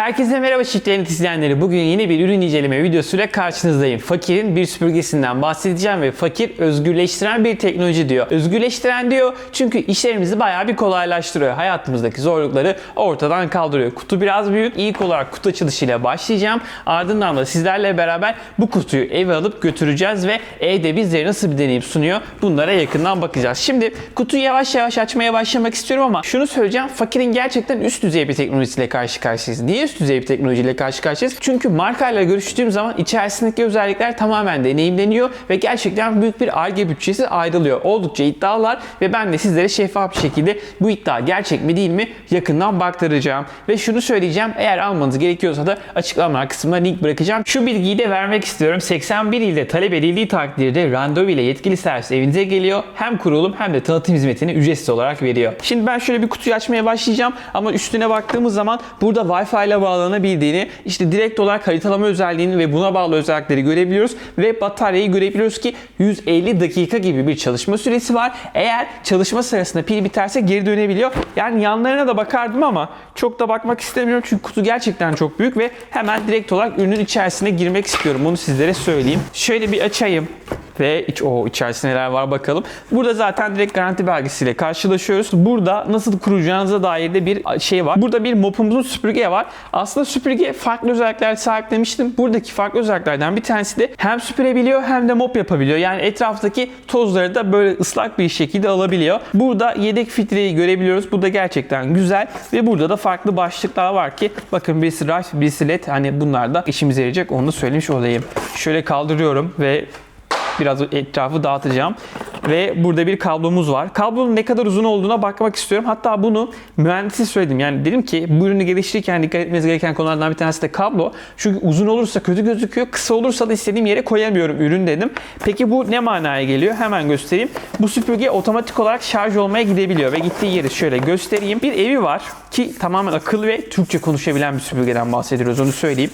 Herkese merhaba çiftlerin izleyenleri. Bugün yeni bir ürün inceleme videosuyla karşınızdayım. Fakir'in bir süpürgesinden bahsedeceğim ve fakir özgürleştiren bir teknoloji diyor. Özgürleştiren diyor çünkü işlerimizi bayağı bir kolaylaştırıyor. Hayatımızdaki zorlukları ortadan kaldırıyor. Kutu biraz büyük. İlk olarak kutu açılışıyla başlayacağım. Ardından da sizlerle beraber bu kutuyu eve alıp götüreceğiz ve evde bizlere nasıl bir deneyim sunuyor bunlara yakından bakacağız. Şimdi kutuyu yavaş yavaş açmaya başlamak istiyorum ama şunu söyleyeceğim. Fakirin gerçekten üst düzey bir teknolojisiyle karşı karşıyayız. Niye üst düzey bir teknolojiyle karşı karşıyayız? Çünkü markayla görüştüğüm zaman içerisindeki özellikler tamamen deneyimleniyor ve gerçekten büyük bir ARGE bütçesi ayrılıyor. Oldukça iddialar ve ben de sizlere şeffaf bir şekilde bu iddia gerçek mi değil mi yakından baktıracağım. Ve şunu söyleyeceğim eğer almanız gerekiyorsa da açıklama kısmına link bırakacağım. Şu bilgiyi de vermek istiyorum. 81 ilde talep edildiği takdirde randevu ile yetkili servis evinize geliyor. Hem kurulum hem de tanıtım hizmetini ücretsiz olarak veriyor. Şimdi ben şöyle bir kutuyu açmaya başlayacağım ama üstüne baktığımız zaman burada Wi-Fi ile bağlanabildiğini, işte direkt olarak haritalama özelliğini ve buna bağlı özellikleri görebiliyoruz ve bataryayı görebiliyoruz ki 150 dakika gibi bir çalışma süresi var. Eğer çalışma sırasında pil biterse geri dönebiliyor. Yani yanlarına da bakardım ama çok da bakmak istemiyorum çünkü kutu gerçekten çok büyük ve hemen direkt olarak ürünün içerisine girmek istiyorum. Bunu sizlere söyleyeyim. Şöyle bir açayım ve iç, o içerisinde neler var bakalım. Burada zaten direkt garanti belgesiyle karşılaşıyoruz. Burada nasıl kuracağınıza dair de bir şey var. Burada bir mopumuzun süpürge var. Aslında süpürge farklı özellikler sahip demiştim. Buradaki farklı özelliklerden bir tanesi de hem süpürebiliyor hem de mop yapabiliyor. Yani etraftaki tozları da böyle ıslak bir şekilde alabiliyor. Burada yedek filtreyi görebiliyoruz. Bu da gerçekten güzel ve burada da farklı başlıklar var ki bakın birisi right, birisi led. Hani bunlar da işimize yarayacak onu da söylemiş olayım. Şöyle kaldırıyorum ve biraz etrafı dağıtacağım. Ve burada bir kablomuz var. Kablonun ne kadar uzun olduğuna bakmak istiyorum. Hatta bunu mühendisi söyledim. Yani dedim ki bu ürünü geliştirirken dikkat etmeniz gereken konulardan bir tanesi de kablo. Çünkü uzun olursa kötü gözüküyor. Kısa olursa da istediğim yere koyamıyorum ürün dedim. Peki bu ne manaya geliyor? Hemen göstereyim. Bu süpürge otomatik olarak şarj olmaya gidebiliyor ve gittiği yeri şöyle göstereyim. Bir evi var ki tamamen akıllı ve Türkçe konuşabilen bir süpürgeden bahsediyoruz onu söyleyeyim.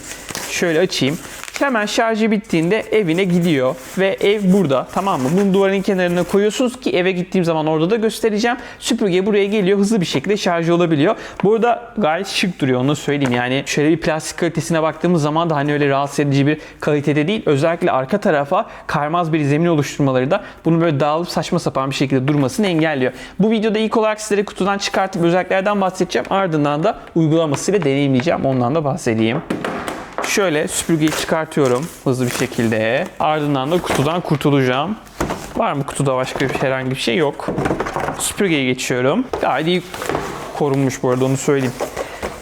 Şöyle açayım. Hemen şarjı bittiğinde evine gidiyor ve ev burada tamam mı? Bunu duvarın kenarına koyuyorsunuz ki eve gittiğim zaman orada da göstereceğim. Süpürge buraya geliyor hızlı bir şekilde şarj olabiliyor. Burada gayet şık duruyor onu söyleyeyim. Yani şöyle bir plastik kalitesine baktığımız zaman da hani öyle rahatsız edici bir kalitede değil. Özellikle arka tarafa kaymaz bir zemin oluşturmaları da bunu böyle dağılıp saçma sapan bir şekilde durmasını engelliyor. Bu videoda ilk olarak sizlere kutudan çıkartıp özelliklerden bahsedeceğim. Ardından da uygulamasıyla deneyimleyeceğim. Ondan da bahsedeyim. Şöyle süpürgeyi çıkartıyorum hızlı bir şekilde. Ardından da kutudan kurtulacağım. Var mı kutuda başka bir herhangi bir şey yok. Süpürgeye geçiyorum. Gayet iyi korunmuş bu arada onu söyleyeyim.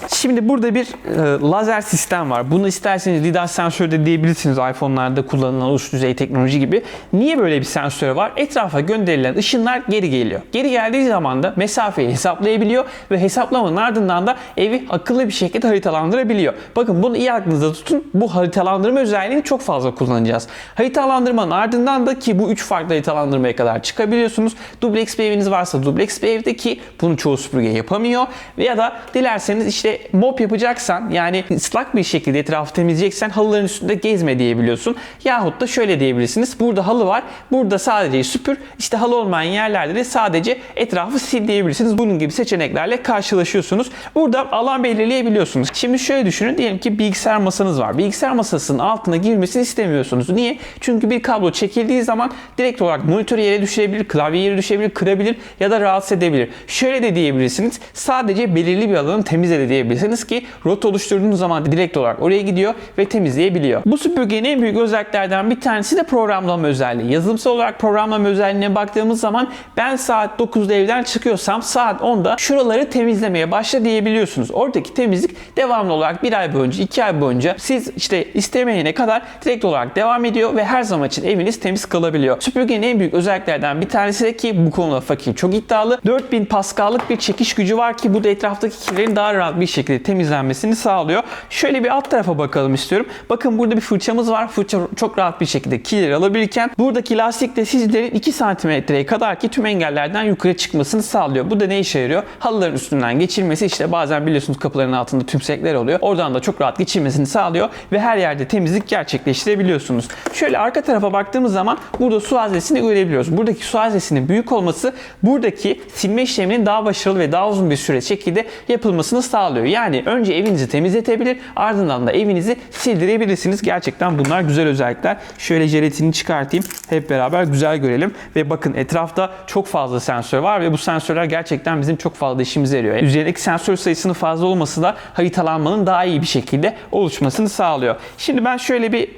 Şimdi burada bir e, lazer sistem var. Bunu isterseniz LiDAR sensörü de diyebilirsiniz iPhone'larda kullanılan üst düzey teknoloji gibi. Niye böyle bir sensör var? Etrafa gönderilen ışınlar geri geliyor. Geri geldiği zaman da mesafeyi hesaplayabiliyor ve hesaplamanın ardından da evi akıllı bir şekilde haritalandırabiliyor. Bakın bunu iyi aklınızda tutun. Bu haritalandırma özelliğini çok fazla kullanacağız. Haritalandırmanın ardından da ki bu üç farklı haritalandırmaya kadar çıkabiliyorsunuz. Dubleks bir eviniz varsa dubleks bir evde ki bunu çoğu süpürge yapamıyor. Ya da dilerseniz işte mop yapacaksan yani ıslak bir şekilde etrafı temizleyeceksen halıların üstünde gezme diyebiliyorsun. Yahut da şöyle diyebilirsiniz. Burada halı var. Burada sadece süpür. İşte halı olmayan yerlerde de sadece etrafı sil diyebilirsiniz. Bunun gibi seçeneklerle karşılaşıyorsunuz. Burada alan belirleyebiliyorsunuz. Şimdi şöyle düşünün. Diyelim ki bilgisayar masanız var. Bilgisayar masasının altına girmesini istemiyorsunuz. Niye? Çünkü bir kablo çekildiği zaman direkt olarak monitör yere düşebilir, klavye yere düşebilir, kırabilir ya da rahatsız edebilir. Şöyle de diyebilirsiniz. Sadece belirli bir alanı temizle de diyebilirsiniz ki rota oluşturduğunuz zaman direkt olarak oraya gidiyor ve temizleyebiliyor. Bu süpürgenin en büyük özelliklerden bir tanesi de programlama özelliği. Yazılımsal olarak programlama özelliğine baktığımız zaman ben saat 9'da evden çıkıyorsam saat 10'da şuraları temizlemeye başla diyebiliyorsunuz. Oradaki temizlik devamlı olarak bir ay boyunca, iki ay boyunca siz işte istemeyene kadar direkt olarak devam ediyor ve her zaman için eviniz temiz kalabiliyor. Süpürgenin en büyük özelliklerden bir tanesi de ki bu konuda fakir çok iddialı. 4000 Pascal'lık bir çekiş gücü var ki bu da etraftaki kirlerin daha rahat bir şekilde temizlenmesini sağlıyor. Şöyle bir alt tarafa bakalım istiyorum. Bakın burada bir fırçamız var. Fırça çok rahat bir şekilde kirleri alabilirken buradaki lastik de sizlerin 2 santimetreye kadar ki tüm engellerden yukarı çıkmasını sağlıyor. Bu da ne işe yarıyor? Halıların üstünden geçilmesi işte bazen biliyorsunuz kapıların altında tümsekler oluyor. Oradan da çok rahat geçilmesini sağlıyor ve her yerde temizlik gerçekleştirebiliyorsunuz. Şöyle arka tarafa baktığımız zaman burada su haznesini görebiliyoruz. Buradaki su haznesinin büyük olması buradaki silme işleminin daha başarılı ve daha uzun bir süre şekilde yapılmasını sağlıyor. Sağlıyor. Yani önce evinizi temizletebilir ardından da evinizi sildirebilirsiniz. Gerçekten bunlar güzel özellikler. Şöyle jelatini çıkartayım. Hep beraber güzel görelim. Ve bakın etrafta çok fazla sensör var ve bu sensörler gerçekten bizim çok fazla işimize yarıyor. Yani üzerindeki sensör sayısının fazla olması da haritalanmanın daha iyi bir şekilde oluşmasını sağlıyor. Şimdi ben şöyle bir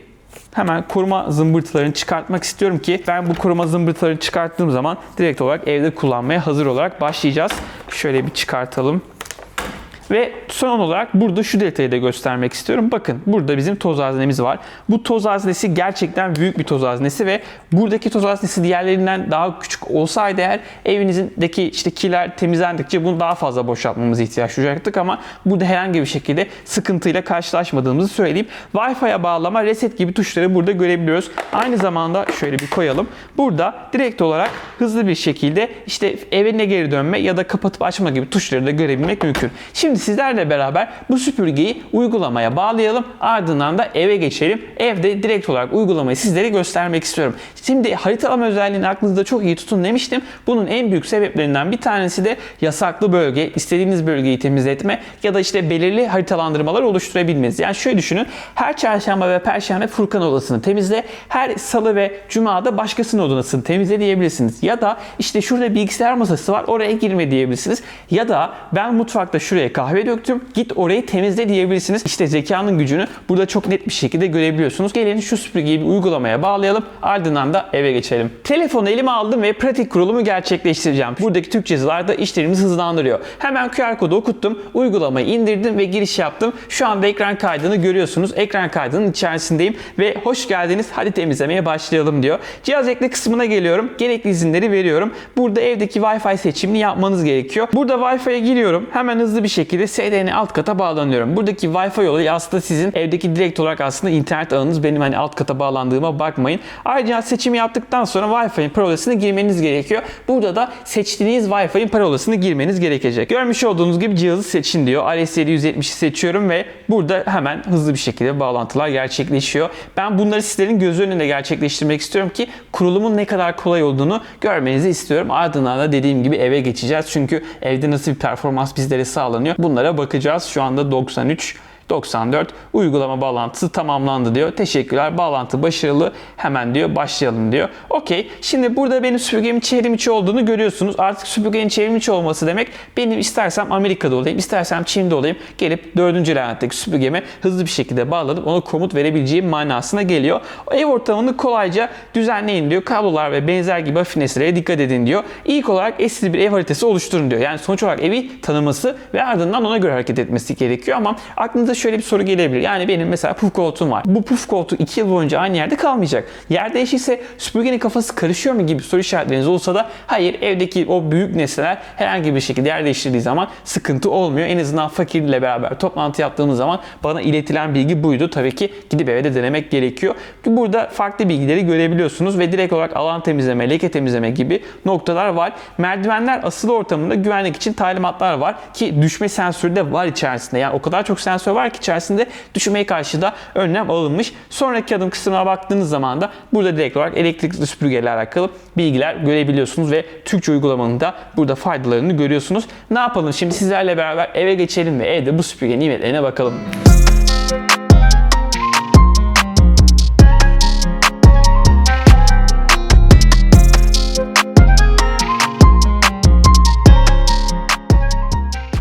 hemen koruma zımbırtılarını çıkartmak istiyorum ki ben bu koruma zımbırtılarını çıkarttığım zaman direkt olarak evde kullanmaya hazır olarak başlayacağız. Şöyle bir çıkartalım. Ve son olarak burada şu detayı da göstermek istiyorum. Bakın burada bizim toz haznemiz var. Bu toz haznesi gerçekten büyük bir toz haznesi ve buradaki toz haznesi diğerlerinden daha küçük olsaydı eğer evinizdeki işte kiler temizlendikçe bunu daha fazla boşaltmamız ihtiyaç duyacaktık ama burada herhangi bir şekilde sıkıntıyla karşılaşmadığımızı söyleyeyim. Wi-Fi'ye bağlama, reset gibi tuşları burada görebiliyoruz. Aynı zamanda şöyle bir koyalım. Burada direkt olarak hızlı bir şekilde işte evine geri dönme ya da kapatıp açma gibi tuşları da görebilmek mümkün. Şimdi sizlerle beraber bu süpürgeyi uygulamaya bağlayalım. Ardından da eve geçelim. Evde direkt olarak uygulamayı sizlere göstermek istiyorum. Şimdi haritalama özelliğini aklınızda çok iyi tutun demiştim. Bunun en büyük sebeplerinden bir tanesi de yasaklı bölge, istediğiniz bölgeyi temizletme ya da işte belirli haritalandırmalar oluşturabilmeniz. Yani şöyle düşünün. Her çarşamba ve perşembe Furkan odasını temizle. Her salı ve cumada başkasının odasını temizle diyebilirsiniz. Ya da işte şurada bilgisayar masası var oraya girme diyebilirsiniz. Ya da ben mutfakta şuraya kahve döktüm git orayı temizle diyebilirsiniz. İşte zekanın gücünü burada çok net bir şekilde görebiliyorsunuz. Gelin şu süpürgeyi bir uygulamaya bağlayalım. Ardından da eve geçelim. Telefonu elime aldım ve pratik kurulumu gerçekleştireceğim. Buradaki Türkçe yazılar da işlerimizi hızlandırıyor. Hemen QR kodu okuttum. Uygulamayı indirdim ve giriş yaptım. Şu anda ekran kaydını görüyorsunuz. Ekran kaydının içerisindeyim ve hoş geldiniz. Hadi temizlemeye başlayalım diyor. Cihaz ekle kısmına geliyorum. Gerekli izinleri veriyorum. Burada evdeki Wi-Fi seçimini yapmanız gerekiyor. Burada Wi-Fi'ye giriyorum. Hemen hızlı bir şekilde SDN alt kata bağlanıyorum. Buradaki Wi-Fi yolu aslında sizin evdeki direkt olarak aslında internet ağınız. Benim hani alt kata bağlandığıma bakmayın. Ayrıca seçimi yaptıktan sonra Wi-Fi'nin parolasını girmeniz gerekiyor. Burada da seçtiğiniz Wi-Fi'nin parolasını girmeniz gerekecek. Görmüş olduğunuz gibi cihazı seçin diyor. RS770'i seçiyorum ve burada hemen hızlı bir şekilde bağlantılar gerçekleşiyor. Ben bunları sizlerin göz önünde gerçekleştirmek istiyorum ki kurulumun ne kadar kolay olduğunu görmenizi istiyorum. Ardından da dediğim gibi eve geçeceğiz. Çünkü evde nasıl bir performans bizlere sağlanıyor. Bunlara bakacağız. Şu anda 93 94 uygulama bağlantısı tamamlandı diyor. Teşekkürler bağlantı başarılı hemen diyor başlayalım diyor. Okey şimdi burada benim süpürgemin çevrim içi olduğunu görüyorsunuz. Artık süpürgenin çevrim içi olması demek benim istersem Amerika'da olayım istersem Çin'de olayım gelip 4. leventteki süpürgeme hızlı bir şekilde bağlanıp ona komut verebileceğim manasına geliyor. Ev ortamını kolayca düzenleyin diyor. Kablolar ve benzer gibi hafineslere dikkat edin diyor. İlk olarak eski bir ev haritası oluşturun diyor. Yani sonuç olarak evi tanıması ve ardından ona göre hareket etmesi gerekiyor ama aklınıza şöyle bir soru gelebilir. Yani benim mesela puf koltuğum var. Bu puf koltuğu 2 yıl boyunca aynı yerde kalmayacak. Yer değişirse süpürgenin kafası karışıyor mu gibi soru işaretleriniz olsa da hayır evdeki o büyük nesneler herhangi bir şekilde yer değiştirdiği zaman sıkıntı olmuyor. En azından fakirle beraber toplantı yaptığımız zaman bana iletilen bilgi buydu. Tabii ki gidip evde denemek gerekiyor. Burada farklı bilgileri görebiliyorsunuz ve direkt olarak alan temizleme, leke temizleme gibi noktalar var. Merdivenler asılı ortamında güvenlik için talimatlar var ki düşme sensörü de var içerisinde. Yani o kadar çok sensör var ki içerisinde düşmeye karşı da önlem alınmış. Sonraki adım kısmına baktığınız zaman da burada direkt olarak elektrikli süpürgeyle alakalı bilgiler görebiliyorsunuz ve Türkçe uygulamanın da burada faydalarını görüyorsunuz. Ne yapalım şimdi sizlerle beraber eve geçelim ve evde bu süpürge nimetlerine bakalım.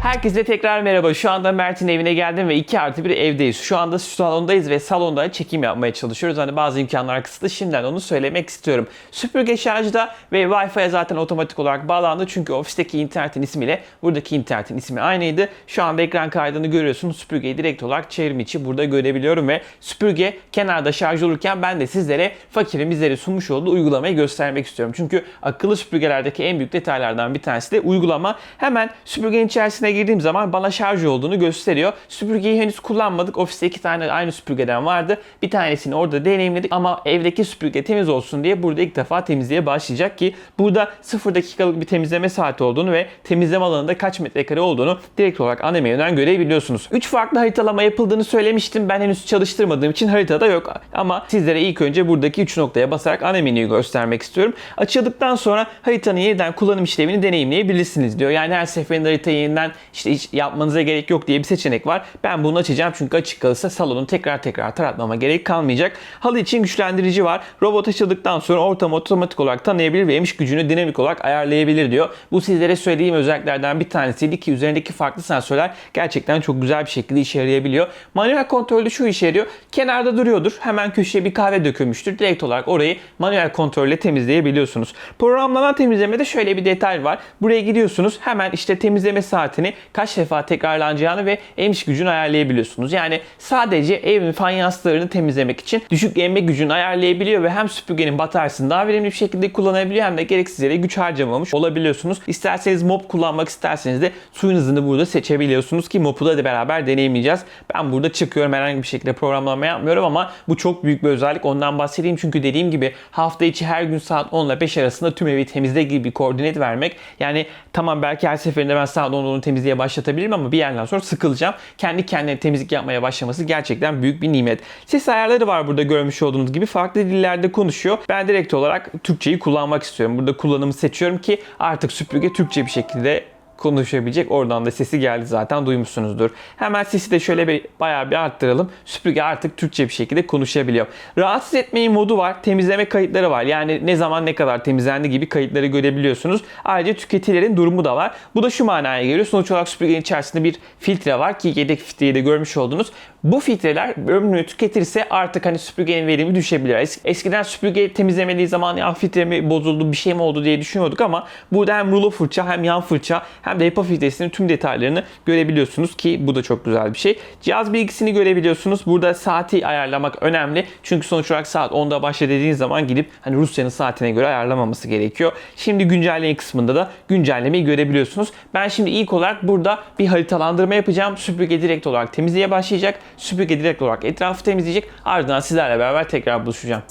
Herkese tekrar merhaba. Şu anda Mert'in evine geldim ve 2 artı bir evdeyiz. Şu anda salondayız ve salonda çekim yapmaya çalışıyoruz. Hani bazı imkanlar kısıtlı. Şimdiden onu söylemek istiyorum. Süpürge şarjda ve Wi-Fi'ye zaten otomatik olarak bağlandı. Çünkü ofisteki internetin ismiyle buradaki internetin ismi aynıydı. Şu anda ekran kaydını görüyorsunuz. Süpürgeyi direkt olarak çevrim içi burada görebiliyorum ve süpürge kenarda şarj olurken ben de sizlere fakirin bizlere sunmuş olduğu uygulamayı göstermek istiyorum. Çünkü akıllı süpürgelerdeki en büyük detaylardan bir tanesi de uygulama. Hemen süpürgenin içerisine girdiğim zaman bana şarj olduğunu gösteriyor. Süpürgeyi henüz kullanmadık. Ofiste iki tane aynı süpürgeden vardı. Bir tanesini orada deneyimledik ama evdeki süpürge temiz olsun diye burada ilk defa temizliğe başlayacak ki burada 0 dakikalık bir temizleme saati olduğunu ve temizleme alanında kaç metrekare olduğunu direkt olarak ana görebiliyorsunuz. 3 farklı haritalama yapıldığını söylemiştim. Ben henüz çalıştırmadığım için haritada yok. Ama sizlere ilk önce buradaki 3 noktaya basarak ana menüyü göstermek istiyorum. Açıldıktan sonra haritanın yeniden kullanım işlemini deneyimleyebilirsiniz diyor. Yani her seferinde haritayı yeniden işte hiç yapmanıza gerek yok diye bir seçenek var. Ben bunu açacağım çünkü açık kalırsa salonu tekrar tekrar taratmama gerek kalmayacak. Halı için güçlendirici var. Robot açıldıktan sonra ortamı otomatik olarak tanıyabilir ve emiş gücünü dinamik olarak ayarlayabilir diyor. Bu sizlere söylediğim özelliklerden bir tanesiydi ki üzerindeki farklı sensörler gerçekten çok güzel bir şekilde işe yarayabiliyor. Manuel kontrolde şu işe yarıyor. Kenarda duruyordur. Hemen köşeye bir kahve dökülmüştür. Direkt olarak orayı manuel kontrolle temizleyebiliyorsunuz. Programlanan temizlemede şöyle bir detay var. Buraya gidiyorsunuz. Hemen işte temizleme saatini kaç defa tekrarlanacağını ve emiş gücünü ayarlayabiliyorsunuz. Yani sadece evin fayanslarını temizlemek için düşük emme gücünü ayarlayabiliyor ve hem süpürgenin bataryasını daha verimli bir şekilde kullanabiliyor hem de gereksiz yere güç harcamamış olabiliyorsunuz. İsterseniz mop kullanmak isterseniz de suyun hızını burada seçebiliyorsunuz ki mopu da beraber deneyimleyeceğiz. Ben burada çıkıyorum herhangi bir şekilde programlama yapmıyorum ama bu çok büyük bir özellik. Ondan bahsedeyim çünkü dediğim gibi hafta içi her gün saat 10 ile 5 arasında tüm evi temizle gibi bir koordinat vermek. Yani tamam belki her seferinde ben saat 10'da onu temizliğe başlatabilirim ama bir yerden sonra sıkılacağım. Kendi kendine temizlik yapmaya başlaması gerçekten büyük bir nimet. Ses ayarları var burada görmüş olduğunuz gibi farklı dillerde konuşuyor. Ben direkt olarak Türkçeyi kullanmak istiyorum. Burada kullanımı seçiyorum ki artık süpürge Türkçe bir şekilde konuşabilecek. Oradan da sesi geldi zaten duymuşsunuzdur. Hemen sesi de şöyle bir bayağı bir arttıralım. Süpürge artık Türkçe bir şekilde konuşabiliyor. Rahatsız etmeyin modu var. Temizleme kayıtları var. Yani ne zaman ne kadar temizlendi gibi kayıtları görebiliyorsunuz. Ayrıca tüketicilerin durumu da var. Bu da şu manaya geliyor. Sonuç olarak süpürgenin içerisinde bir filtre var ki yedek filtreyi de görmüş oldunuz. Bu filtreler ömrünü tüketirse artık hani süpürgenin verimi düşebilir. Es- Eskiden süpürge temizlemediği zaman ya filtre mi bozuldu bir şey mi oldu diye düşünüyorduk ama burada hem rulo fırça hem yan fırça hem de HEPA filtresinin tüm detaylarını görebiliyorsunuz ki bu da çok güzel bir şey. Cihaz bilgisini görebiliyorsunuz. Burada saati ayarlamak önemli. Çünkü sonuç olarak saat 10'da başla dediğiniz zaman gidip hani Rusya'nın saatine göre ayarlamaması gerekiyor. Şimdi güncelleme kısmında da güncellemeyi görebiliyorsunuz. Ben şimdi ilk olarak burada bir haritalandırma yapacağım. Süpürge direkt olarak temizliğe başlayacak. Süpürge direkt olarak etrafı temizleyecek. Ardından sizlerle beraber tekrar buluşacağım.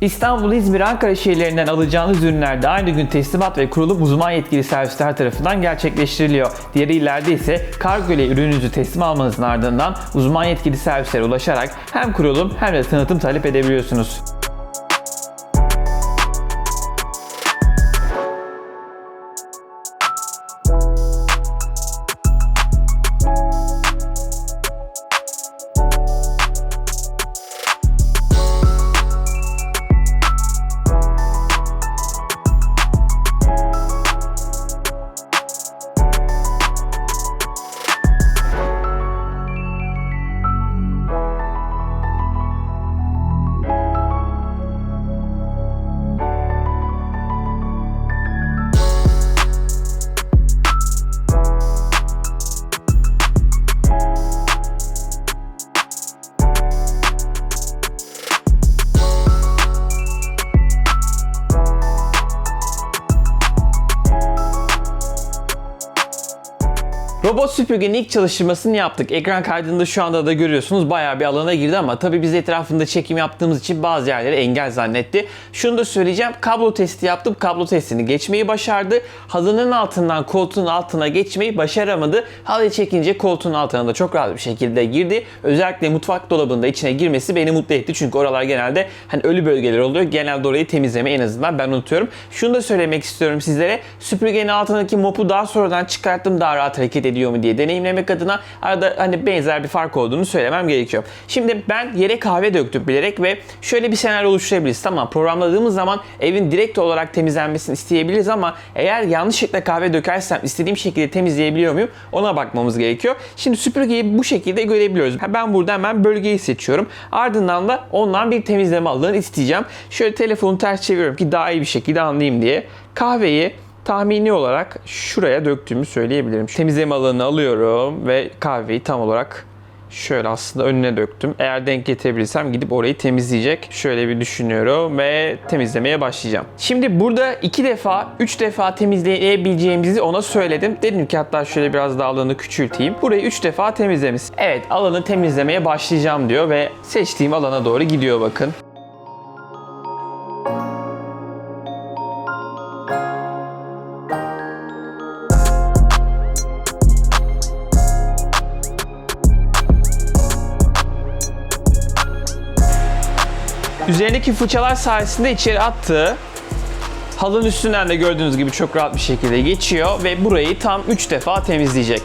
İstanbul, İzmir, Ankara şehirlerinden alacağınız ürünlerde aynı gün teslimat ve kurulum uzman yetkili servisler tarafından gerçekleştiriliyor. Diğer illerde ise kargo ile ürününüzü teslim almanızın ardından uzman yetkili servislere ulaşarak hem kurulum hem de tanıtım talep edebiliyorsunuz. Süpürgenin ilk çalışmasını yaptık. Ekran kaydında şu anda da görüyorsunuz bayağı bir alana girdi ama tabii biz etrafında çekim yaptığımız için bazı yerleri engel zannetti. Şunu da söyleyeceğim. Kablo testi yaptım. Kablo testini geçmeyi başardı. Halının altından koltuğun altına geçmeyi başaramadı. Halıyı çekince koltuğun altına da çok rahat bir şekilde girdi. Özellikle mutfak dolabında içine girmesi beni mutlu etti. Çünkü oralar genelde hani ölü bölgeler oluyor. Genelde orayı temizleme en azından ben unutuyorum. Şunu da söylemek istiyorum sizlere. Süpürgenin altındaki mopu daha sonradan çıkarttım. Daha rahat hareket ediyor mu diye deneyimlemek adına arada hani benzer bir fark olduğunu söylemem gerekiyor. Şimdi ben yere kahve döktüm bilerek ve şöyle bir senaryo oluşturabiliriz. Tamam programladığımız zaman evin direkt olarak temizlenmesini isteyebiliriz ama eğer yanlışlıkla kahve dökersem istediğim şekilde temizleyebiliyor muyum? Ona bakmamız gerekiyor. Şimdi süpürgeyi bu şekilde görebiliyoruz. Ben burada hemen bölgeyi seçiyorum. Ardından da ondan bir temizleme alanı isteyeceğim. Şöyle telefonu ters çeviriyorum ki daha iyi bir şekilde anlayayım diye. Kahveyi tahmini olarak şuraya döktüğümü söyleyebilirim. Temizleme alanını alıyorum ve kahveyi tam olarak şöyle aslında önüne döktüm. Eğer denk getirebilirsem gidip orayı temizleyecek. Şöyle bir düşünüyorum ve temizlemeye başlayacağım. Şimdi burada iki defa, üç defa temizleyebileceğimizi ona söyledim. Dedim ki hatta şöyle biraz daha alanı küçülteyim. Burayı üç defa temizlemiş. Evet alanı temizlemeye başlayacağım diyor ve seçtiğim alana doğru gidiyor bakın. Üzerindeki fırçalar sayesinde içeri attığı halının üstünden de gördüğünüz gibi çok rahat bir şekilde geçiyor ve burayı tam 3 defa temizleyecek.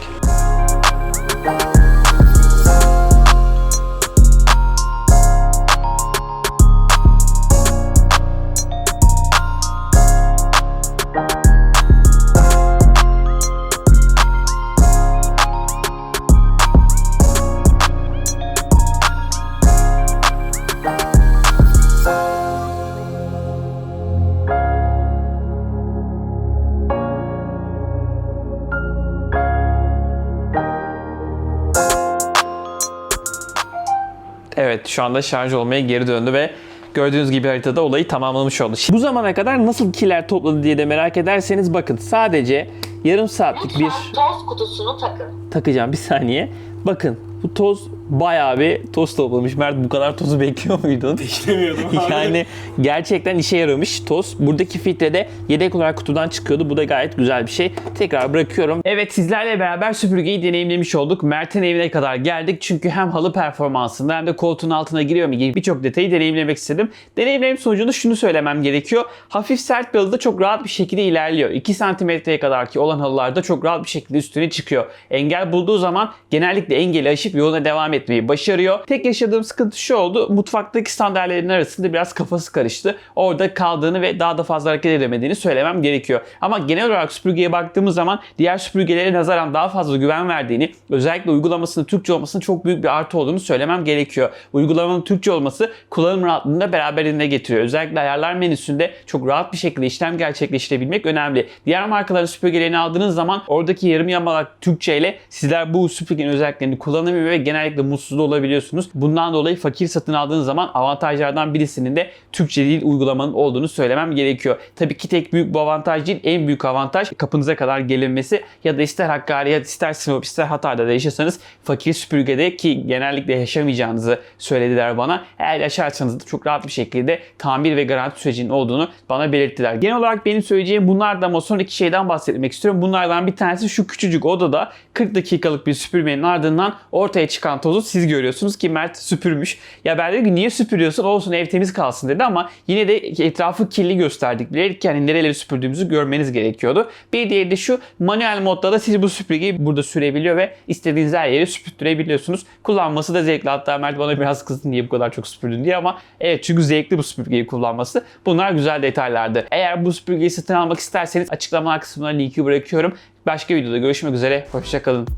Şu anda şarj olmaya geri döndü ve gördüğünüz gibi haritada olayı tamamlamış oldu. Şimdi bu zamana kadar nasıl kiler topladı diye de merak ederseniz bakın sadece yarım saatlik bir Lütfen toz kutusunu takın. takacağım bir saniye. Bakın bu toz bayağı bir toz toplamış. Mert bu kadar tozu bekliyor muydun? Beklemiyordum abi. yani gerçekten işe yaramış toz. Buradaki filtre de yedek olarak kutudan çıkıyordu. Bu da gayet güzel bir şey. Tekrar bırakıyorum. Evet sizlerle beraber süpürgeyi deneyimlemiş olduk. Mert'in evine kadar geldik. Çünkü hem halı performansında hem de koltuğun altına giriyor mu gibi birçok detayı deneyimlemek istedim. Deneyimlerim sonucunda şunu söylemem gerekiyor. Hafif sert bir halıda çok rahat bir şekilde ilerliyor. 2 santimetreye kadar ki olan halılarda çok rahat bir şekilde üstüne çıkıyor. Engel bulduğu zaman genellikle engeli aşıp yoluna devam etmeyi başarıyor. Tek yaşadığım sıkıntı şu oldu. Mutfaktaki sandalyenin arasında biraz kafası karıştı. Orada kaldığını ve daha da fazla hareket edemediğini söylemem gerekiyor. Ama genel olarak süpürgeye baktığımız zaman diğer süpürgelere nazaran daha fazla güven verdiğini, özellikle uygulamasının Türkçe olmasının çok büyük bir artı olduğunu söylemem gerekiyor. Uygulamanın Türkçe olması kullanım rahatlığını da beraberinde getiriyor. Özellikle ayarlar menüsünde çok rahat bir şekilde işlem gerçekleştirebilmek önemli. Diğer markaların süpürgelerini aldığınız zaman oradaki yarım yamalak Türkçe ile sizler bu süpürgenin özelliklerini kullanamıyor ve genellikle mutsuz olabiliyorsunuz. Bundan dolayı fakir satın aldığınız zaman avantajlardan birisinin de Türkçe dil uygulamanın olduğunu söylemem gerekiyor. Tabii ki tek büyük bu avantaj değil, en büyük avantaj kapınıza kadar gelinmesi ya da ister Hakkari ya da ister Sinop ister Hatay'da da yaşasanız fakir süpürgede ki genellikle yaşamayacağınızı söylediler bana. Eğer yaşarsanız da çok rahat bir şekilde tamir ve garanti sürecinin olduğunu bana belirttiler. Genel olarak benim söyleyeceğim bunlardan ama son iki şeyden bahsetmek istiyorum. Bunlardan bir tanesi şu küçücük odada 40 dakikalık bir süpürmenin ardından ortaya çıkan tozu siz görüyorsunuz ki Mert süpürmüş. Ya ben dedim ki niye süpürüyorsun olsun ev temiz kalsın dedi ama yine de etrafı kirli gösterdik. Bilerek yani nereleri süpürdüğümüzü görmeniz gerekiyordu. Bir diğeri de şu manuel modda da siz bu süpürgeyi burada sürebiliyor ve istediğiniz her yeri süpürtürebiliyorsunuz. Kullanması da zevkli. Hatta Mert bana biraz kızdı niye bu kadar çok süpürdün diye ama evet çünkü zevkli bu süpürgeyi kullanması. Bunlar güzel detaylardı. Eğer bu süpürgeyi satın almak isterseniz açıklama kısmına linki bırakıyorum. Başka videoda görüşmek üzere. Hoşçakalın.